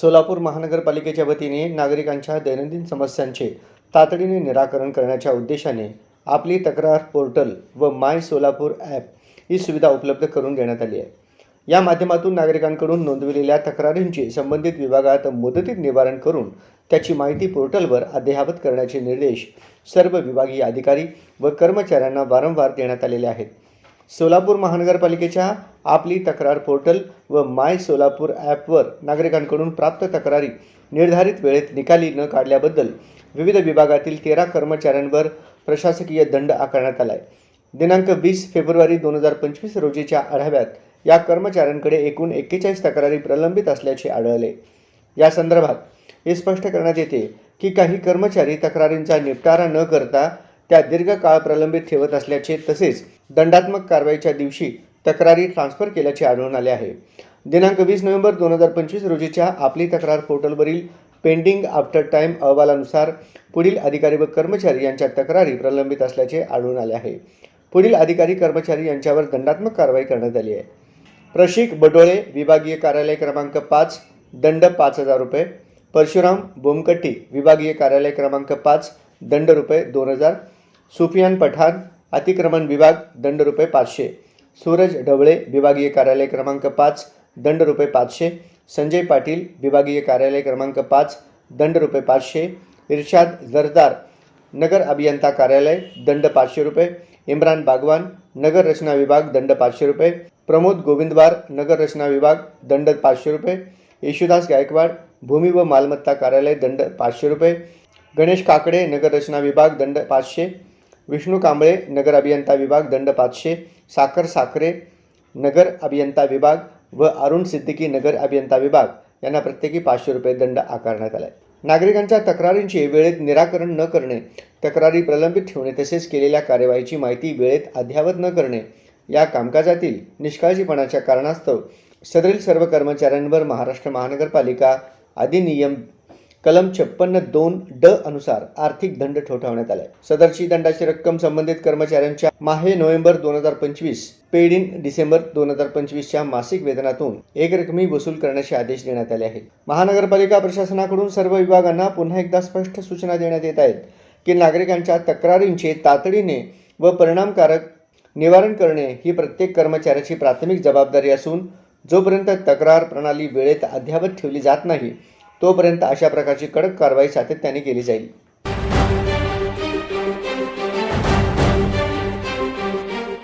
सोलापूर महानगरपालिकेच्या वतीने नागरिकांच्या दैनंदिन समस्यांचे तातडीने निराकरण करण्याच्या उद्देशाने आपली तक्रार पोर्टल व माय सोलापूर ॲप ही सुविधा उपलब्ध करून देण्यात आली आहे. या माध्यमातून नागरिकांकडून नोंदविलेल्या तक्रारींचे संबंधित विभागात मुदतीत निवारण करून त्याची माहिती पोर्टलवर अद्ययावत करण्याचे निर्देश सर्व विभागीय अधिकारी व कर्मचाऱ्यांना वारंवार देण्यात आलेले आहेत. सोलापूर महानगरपालिकेच्या आपली तक्रार पोर्टल व माय सोलापूर ॲपवर नागरिकांकडून प्राप्त तक्रारी निर्धारित वेळेत निकाली न काढल्याबद्दल विविध विभागातील तेरा कर्मचाऱ्यांवर प्रशासकीय दंड आकारण्यात आला आहे दिनांक वीस फेब्रुवारी दोन हजार पंचवीस रोजीच्या आढाव्यात या कर्मचाऱ्यांकडे एकूण एक्केचाळीस तक्रारी प्रलंबित असल्याचे आढळले. या संदर्भात हे स्पष्ट करण्यात येते की काही कर्मचारी तक्रारींचा निपटारा न करता त्या दीर्घकाळ प्रलंबित ठेवत असल्याचे तसेच दंडात्मक कारवाईच्या दिवशी तक्रारी ट्रान्स्फर केल्याचे आढळून आले आहे. दिनांक वीस नोव्हेंबर दोन हजार पंचवीस रोजीच्या आपली तक्रार पोर्टलवरील पेंडिंग आफ्टर टाईम अहवालानुसार पुढील अधिकारी व कर्मचारी यांच्या तक्रारी प्रलंबित असल्याचे आढळून आले आहे. पुढील अधिकारी कर्मचारी यांच्यावर दंडात्मक कारवाई करण्यात आली आहे. प्रशिक बडोळे विभागीय कार्यालय क्रमांक पाच दंड पाच हजार रुपये. परशुराम बोमकट्टी विभागीय कार्यालय क्रमांक पाच दंड रुपये दोन हजार. सुफियान पठाण अतिक्रमण विभाग दंड रुपये पाचशे. सूरज ढवळे विभागीय कार्यालय क्रमांक पाच दंड रुपये पाचशे. संजय पाटील विभागीय कार्यालय क्रमांक पाच दंड रुपये पाचशे. इर्शाद जरदार नगर अभियंता कार्यालय दंड पाचशे रुपये. इम्रान बागवान नगर रचना विभाग दंड पाचशे रुपये. प्रमोद गोविंदवार नगर रचना विभाग दंड पाचशे रुपये. येशुदास गायकवाड भूमी व मालमत्ता कार्यालय दंड पाचशे रुपये. गणेश काकडे नगर रचना विभाग दंड पाचशे. विष्णू कांबळे नगर अभियंता विभाग दंड पाचशे साखर साखरे नगर अभियंता विभाग व अरुण सिद्दीकी नगर अभियंता विभाग यांना प्रत्येकी पाचशे रुपये दंड आकारण्यात आला आहे नागरिकांच्या तक्रारींचे वेळेत निराकरण न करणे तक्रारी प्रलंबित ठेवणे तसेच केलेल्या कार्यवाहीची माहिती वेळेत अद्यावत न करणे या कामकाजातील निष्काळजीपणाच्या कारणास्तव सदरील सर्व कर्मचाऱ्यांवर महाराष्ट्र महानगरपालिका अधिनियम कलम छप्पन्न दोन ड अनुसार आर्थिक दंड ठोठावण्यात आलाय. सदरची दंडाची रक्कम संबंधित कर्मचाऱ्यांच्या माहे नोव्हेंबर दोन हजार पंचवीस पेड इन डिसेंबर दोन हजार पंचवीसच्या मासिक वेतनातून एक रकमी वसूल करण्याचे आदेश देण्यात आले आहेत. महानगरपालिका प्रशासनाकडून सर्व विभागांना पुन्हा एकदा स्पष्ट सूचना देण्यात येत आहेत की नागरिकांच्या तक्रारींचे तातडीने व परिणामकारक निवारण करणे ही प्रत्येक कर्मचाऱ्याची प्राथमिक जबाबदारी असून जोपर्यंत तक्रार प्रणाली वेळेत अद्यावत ठेवली जात नाही तोपर्यंत अशा प्रकारची कडक कारवाई सातत्याने केली जाईल.